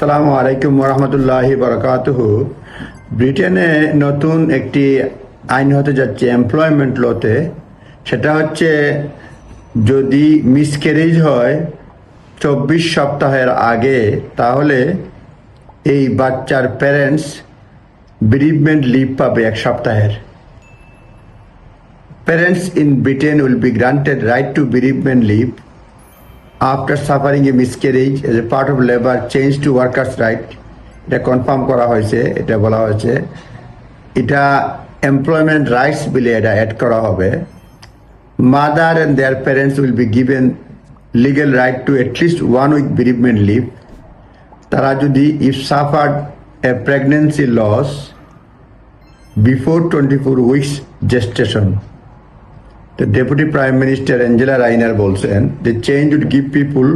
আসসালামু আলাইকুম রহমতুল্লাহ বরকাতুহু। ব্রিটেনে নতুন একটি আইন হতে যাচ্ছে এমপ্লয়মেন্ট লতে সেটা হচ্ছে যদি মিসক্যারেজ হয় চব্বিশ সপ্তাহের আগে, তাহলে এই বাচ্চার প্যারেন্টস bereavement লিভ পাবে এক সপ্তাহের। Parents in Britain will be granted right to bereavement leave after suffering a miscarriage as a part of labour change to workers right, এটা কনফার্ম করা হয়েছে, এটা বলা হয়েছে। এটা এমপ্লয়মেন্ট রাইটস বিলে এটা অ্যাড করা হবে। Mother and their parents will be given legal right to at least one week bereavement leave তারা যদি if suffered a pregnancy loss before twenty four weeks gestation The Deputy Prime Minister Angela Rayner বলছেন, the change would give people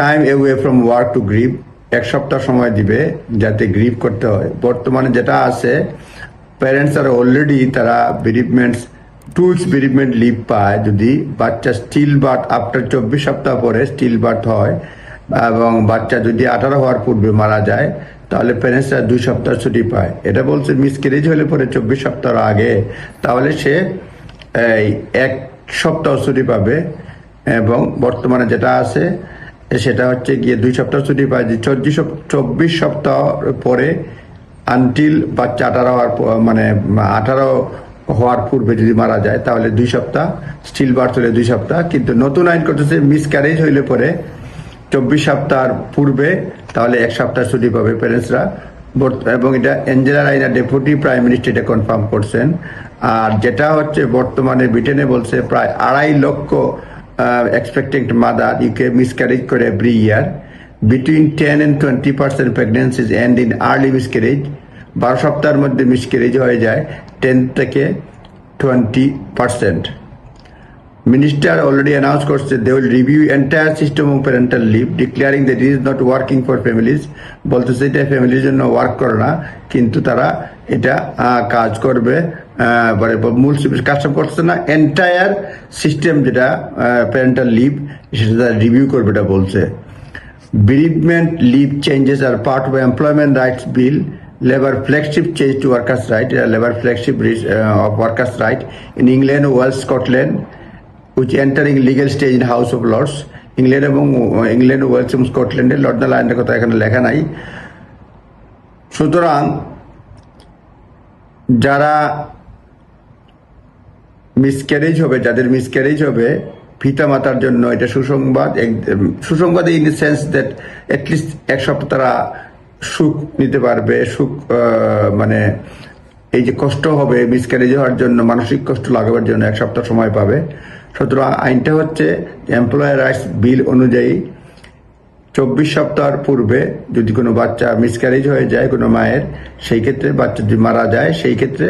time away from work to grieve এক সপ্তাহ সময় দিবে যাতে grieve করতে হয়। বর্তমানে যেটা আছে প্যারেন্টস আর অলরেডি তারা বেরিভমেন্টস টুলস বেরিভমেন্ট লিভ পায়। যদি বাচ্চা স্টিল বার্থ আফটার চব্বিশ সপ্তাহ পরে স্টিল বার্থ হয় এবং বাচ্চা যদি আঠারো হওয়ার পূর্বে মারা যায়, তাহলে প্যারেন্টসরা দুই সপ্তাহ ছুটি পায়। এটা বলছে মিসক্যারেজ হলে পরে চব্বিশ সপ্তাহ আগে। তাহলে সে এই এক সপ্তাহ ছুটি পাবে এবং বর্তমানে যেটা আছে, সেটা হচ্ছে গিয়ে দুই সপ্তাহ ছুটি পায়। চব্বিশ চব্বিশ সপ্তাহ পরে আনটিল বাচ্চা আঠারো হওয়ার মানে আঠারো হওয়ার পূর্বে যদি মারা যায়, তাহলে দুই সপ্তাহ স্টিল বার্থ হলে দুই সপ্তাহ, কিন্তু নতুন আইন করতেছে মিসক্যারেজ হইলে পরে চব্বিশ সপ্তাহের পূর্বে, তাহলে এক সপ্তাহ ছুটি পাবে প্যারেন্টসরা এবং এটা Angela Rayner deputy prime minister এটা কনফার্ম করছেন। আর যেটা হচ্ছে বর্তমানে ব্রিটেনে বলছে প্রায় আড়াই লক্ষ এক্সপেক্টিং মাদার ইউকে মিসক্যারেজ করে every year between ten and twenty percent pregnancies end in early miscarriage বারো সপ্তাহের মধ্যে মিসক্যারেজ হয়ে যায় টেন থেকে twenty percent Minister already announced করছে they will review entire system of parental leave declaring that it is not working for families বলতেছে এটা ফ্যামিলির জন্য ওয়ার্ক করে না কিন্তু তারা এটা কাজ করবে মানে মূল কাজটা করছে না এন্টায়ার সিস্টেম যেটা প্যারেন্টাল লিভ সেটা রিভিউ করবে এটা বলছে bereavement leave changes are part of employment rights bill labor flagship change to workers right uh, labor flagship uh, of workers right in england wales scotland which entering legal stage in house of lords England এবং England Wales এবং স্কটল্যান্ডে লর্ডন লাইনের কথা এখানে লেখা নাই। সুতরাং যারা মিসক্যারেজ হবে, যাদের মিসক্যারেজ হবে পিতা মাতার জন্য এটা সুসংবাদ সুসংবাদ in the sense that at least এক সপ্তাহ তারা সুখ নিতে পারবে, সুখ মানে এই যে কষ্ট হবে মিসক্যারেজ হওয়ার জন্য, মানসিক কষ্ট লাগাবার জন্য এক সপ্তাহ সময় পাবে। সুতরাং আইনটা হচ্ছে এমপ্লয়ার রাইটস বিল অনুযায়ী চব্বিশ সপ্তাহের পূর্বে যদি কোনো বাচ্চা মিসক্যারেজ হয়ে যায় কোনো মায়ের, সেই ক্ষেত্রে বাচ্চা যদি মারা যায়, সেই ক্ষেত্রে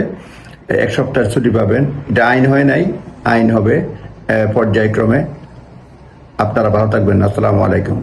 এক সপ্তাহের ছুটি পাবেন। এটা আইন হয় নাই, আইন হবে পর্যায়ক্রমে। আপনারা ভালো থাকবেন। আসসালামু আলাইকুম।